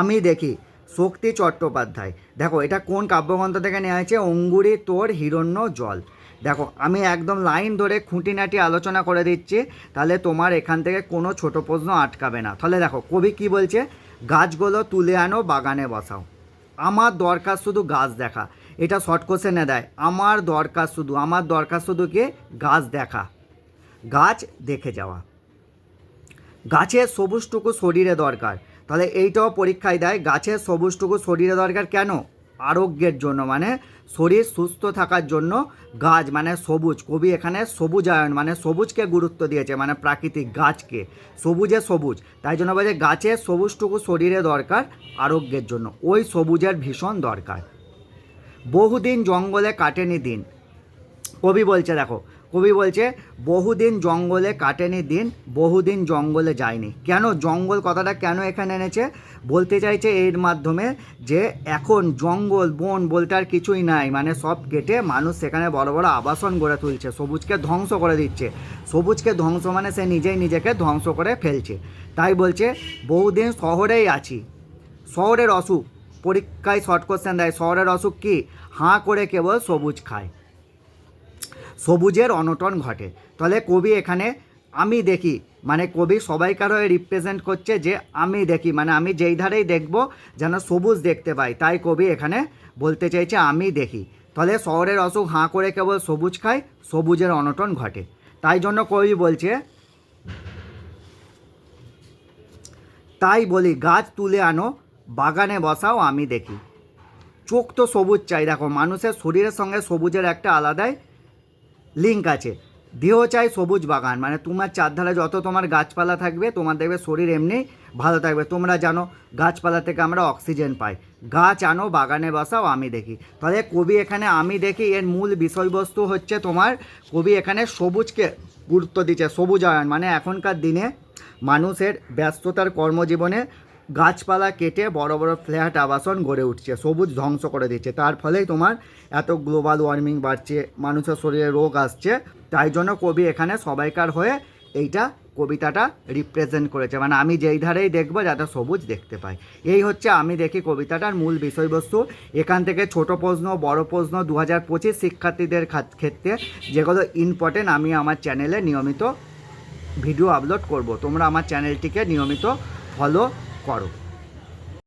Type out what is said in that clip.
আমি দেখি, শক্তি চট্টোপাধ্যায়। দেখো, এটা কোন কাব্যগ্রন্থ থেকে নেওয়া হয়েছে? অঙ্গুরি, তোর, হিরণ্য, জল। দেখো, আমি একদম লাইন ধরে খুঁটিনাটি আলোচনা করে দিচ্ছি, তাহলে তোমার এখান থেকে কোনো ছোট প্রশ্ন আটকাবে না। তাহলে দেখো, কবি কি বলছে? গাছগুলো তুলে আনো, বাগানে বসাও। আমার দরকার শুধু গাছ দেখা। এটা শর্ট কোশ্চেনে দেয়, আমার দরকার শুধু, আমার দরকার শুধু কি? গাছ দেখা। গাছ দেখে যাওয়া। গাছের সবুজটুকু শরীরে দরকার। তাহলে এইটাও পরীক্ষায় দেয় গাছের সবুজটুকু শরীরে দরকার কেন? আরোগ্যের জন্য মানে শরীর সুস্থ থাকার জন্য গাছ মানে সবুজ, কবি এখানে সবুজায়ন মানে সবুজকে গুরুত্ব দিয়েছে মানে প্রাকৃতিক গাছকে, সবুজে সবুজ, তাই জন্য বলছে গাছের সবুজটুকু শরীরে দরকার, আরোগ্যের জন্য, ওই সবুজের ভীষণ দরকার। বহুদিন জঙ্গলে কাটেনি দিন। কবি বলছে, দেখো কবি বলছে, বহুদিন জঙ্গলে কাটেনি দিন, বহুদিন জঙ্গলে যায়নি। কেন? জঙ্গল কথাটা কেন এখানে এনেছে? বলতে চাইছে এর মাধ্যমে যে, এখন জঙ্গল, বন বলতে আর কিছুই নাই। মানে সব কেটে মানুষ সেখানে বড় বড় আবাসন গড়ে তুলছে, সবুজকে ধ্বংস করে দিচ্ছে। সবুজকে ধ্বংস মানে সে নিজেই নিজেকে ধ্বংস করে ফেলছে। তাই বলছে, বহুদিন শহরেই আছি। শহরের অসুখ, পরীক্ষায় শর্ট কোশ্চেন দেয়, শহরের অসুখ কি? হাঁ করে কেবল সবুজ খায়। সবুজের অনটন ঘটে। তাহলে কবি এখানে আমি দেখি মানে কবি সবাইকার হয়ে রিপ্রেজেন্ট করছে যে আমি দেখি মানে আমি যেই ধারেই দেখব যেন সবুজ দেখতে পাই। তাই কবি এখানে বলতে চাইছে আমি দেখি। তাহলে শহরের অসুখ হাঁ করে কেবল সবুজ খায়, সবুজের অনটন ঘটে। তাই জন্য কবি বলছে, তাই বলি, গাছ তুলে আনো, বাগানে বসাও, আমি দেখি। চোখ তো সবুজ চাই। দেখো, মানুষের শরীরের সঙ্গে সবুজের একটা আলাদাই লিঙ্ক আছে। দেহ চাই সবুজ বাগান মানে তোমার চারধারে যত তোমার গাছপালা থাকবে, তোমার দেখবে শরীর এমনি ভালো থাকবে। তোমরা জানো, গাছপালা থেকে আমরা অক্সিজেন পাই। গাছ আনো, বাগানে বসাও, আমি দেখি। তাহলে কবি এখানে আমি দেখি, এর মূল বিষয়বস্তু হচ্ছে তোমার, কবি এখানে সবুজকে গুরুত্ব দিচ্ছে, সবুজায়ন মানে এখনকার দিনে মানুষের ব্যস্ততার কর্মজীবনে গাছপালা কেটে বড় বড় ফ্ল্যাট আবাসন গড়ে উঠছে, সবুজ ধ্বংস করে দিচ্ছে। তার ফলেই তোমার এত গ্লোবাল ওয়ার্মিং বাড়ছে, মানুষের শরীরে রোগ আসছে। তাই জন্য কবি এখানে সবাইকার হয়ে এইটা কবিতাটা রিপ্রেজেন্ট করেছে। মানে আমি যেই ধারেই দেখব, যাতে সবুজ দেখতে পাই। এই হচ্ছে আমি দেখি কবিতাটার মূল বিষয়বস্তু। এখান থেকে ছোট প্রশ্ন, বড় প্রশ্ন দু হাজার পঁচিশ শিক্ষার্থীদের ক্ষেত্রে যেগুলো ইম্পর্টেন্ট আমি আমার চ্যানেলে নিয়মিত ভিডিও আপলোড করব। তোমরা আমার চ্যানেলটিকে নিয়মিত ফলো করো